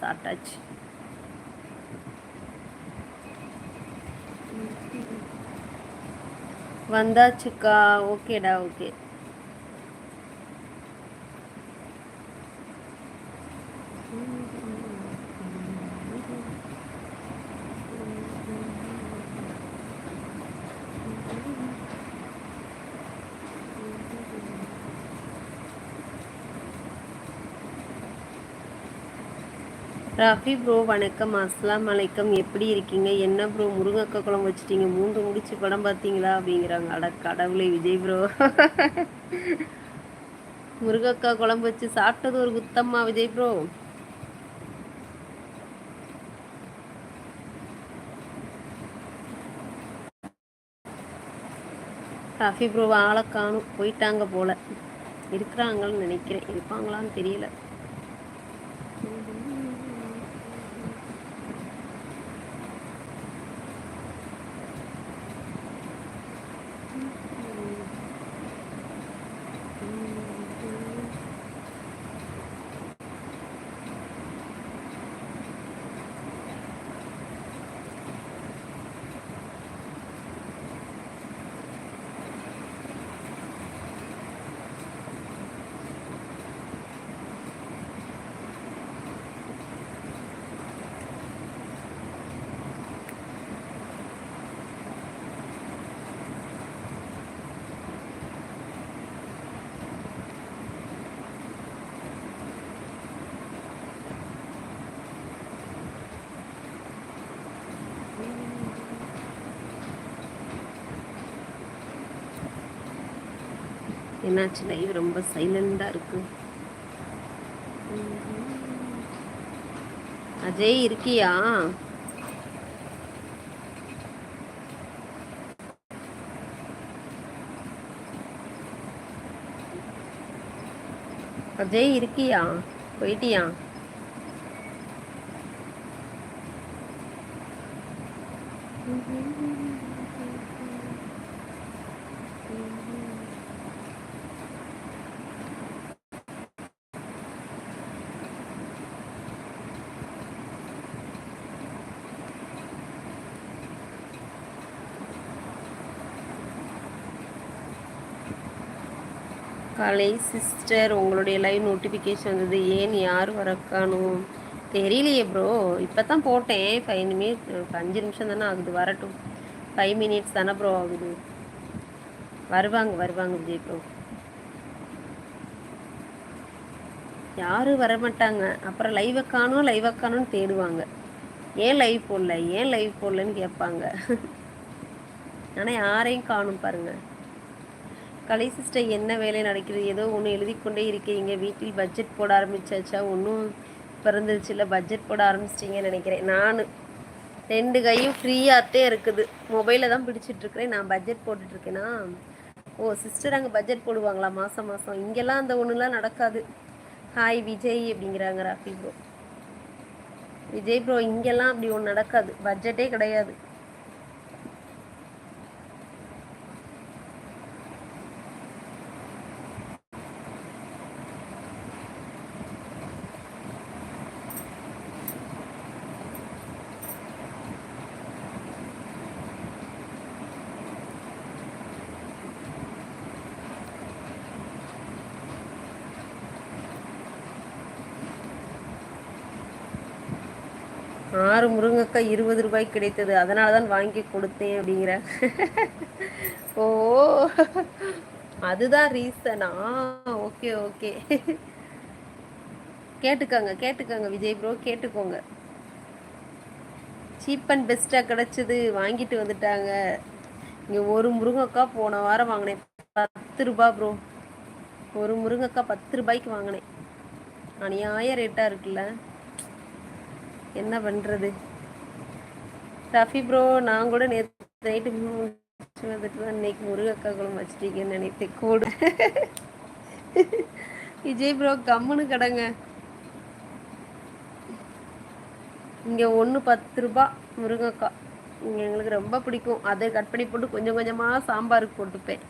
சாப்பிட்டாச்சு. வந்தாச்சுக்கா ஓகேடா okay. Rafi bro வணக்கம். அஸ்லாம் வலைக்கம் எப்படி இருக்கீங்க? என்ன ப்ரோ முருங்கக்காய் குழம்பு வச்சுட்டீங்க? மூன்று முடிச்சு படம் பார்த்தீங்களா? அப்படிங்கிறாங்க. அட கடவுளை விஜய் ப்ரோ. முருங்கக்காய் குழம்பு வச்சு சாப்பிட்டது ஒரு குத்தம்மா விஜய் ப்ரோ. ரஃபி ப்ரோ ஆளை காணும். போயிட்டாங்க போல. இருக்கிறாங்கன்னு நினைக்கிறேன். இருப்பாங்களான்னு தெரியல. Mm-hmm. என்னாச்சு? லைவ் ரொம்ப சைலண்டாக இருக்கு. அஜய் இருக்கியா? அஜய் இருக்கியா? போயிட்டியா? Mm-hmm. காலை சிஸ்டர் உங்களுடைய லைவ் நோட்டிஃபிகேஷன் வந்தது. ஏன் யார் வரக்கானும் தெரியலையே ப்ரோ இப்போ தான் போட்டேன். ஃபைவ் மினிட் அஞ்சு நிமிஷம் தானே ஆகுது. வரட்டும். ஃபைவ் மினிட்ஸ் தானே ப்ரோ ஆகுது. வருவாங்க வருவாங்க விஜய் ப்ரோ யாரும் வரமாட்டாங்க. அப்புறம் லைவை காணும் லைவை காணும்னு தேடுவாங்க. ஏன் லைவ் போடல? ஏன் லைவ் போடலன்னு கேட்பாங்க. ஆனால் யாரையும் காணும் பாருங்கள் கலை சிஸ்டர் என்ன வேலை நடக்கிறது? ஏதோ ஒன்று எழுதி கொண்டே இருக்கீங்க. வீட்டில் பட்ஜெட் போட ஆரம்பிச்சாச்சா? ஒன்றும் பிறந்துருச்சு பட்ஜெட் போட ஆரம்பிச்சிட்டிங்கன்னு நினைக்கிறேன். நான். ரெண்டு கையும் ஃப்ரீயாகத்தே இருக்குது. மொபைலில் தான் பிடிச்சிட்ருக்கிறேன். நான் பட்ஜெட் போட்டுட்ருக்கேனா? ஓ சிஸ்டர் அங்கே பட்ஜெட் போடுவாங்களா? மாதம் மாதம் இங்கெல்லாம் அந்த ஒன்றுலாம் நடக்காது. ஹாய் விஜய் அப்படிங்கிறாங்க ராஃபி ப்ரோ விஜய் ப்ரோ இங்கெல்லாம் அப்படி ஒன்று நடக்காது. பட்ஜெட்டே கிடையாது. ஆறு முருங்கைக்காய் இருபது ரூபாய்க்கு கிடைத்தது. அதனால தான் வாங்கி கொடுத்தேன் அப்படிங்கிற. ஓ. அதுதான் ரீசனா ஓகே ஓகே. கேட்டுக்கோங்க கேட்டுக்கோங்க விஜய் ப்ரோ கேட்டுக்கோங்க. சீப் அண்ட் பெஸ்ட்டாக கிடச்சிது. வாங்கிட்டு வந்துட்டாங்க. இங்கே ஒரு முருங்கைக்காய் போன வாரம் வாங்கினேன். பத்து ரூபா ப்ரோ ஒரு முருங்கைக்காய் பத்து ரூபாய்க்கு வாங்கினேன். அநியாய ரேட்டாக இருக்குல்ல. என்ன பண்ணுறது ரஃபி ப்ரோ நான் கூட நேற்று நைட்டு வந்துட்டு தான் இன்னைக்கு முருகக்கா குழம்பு வச்சிட்டீங்கன்னு நினைத்தேன். கூடு. விஜய் ப்ரோ கம்முன்னு கடங்க. இங்கே ஒன்று பத்து ரூபா முருங்கக்காய். இங்கே எங்களுக்கு ரொம்ப பிடிக்கும். அதை கட் பண்ணி போட்டு கொஞ்சம் கொஞ்சமாக சாம்பாருக்கு போட்டுப்பேன்.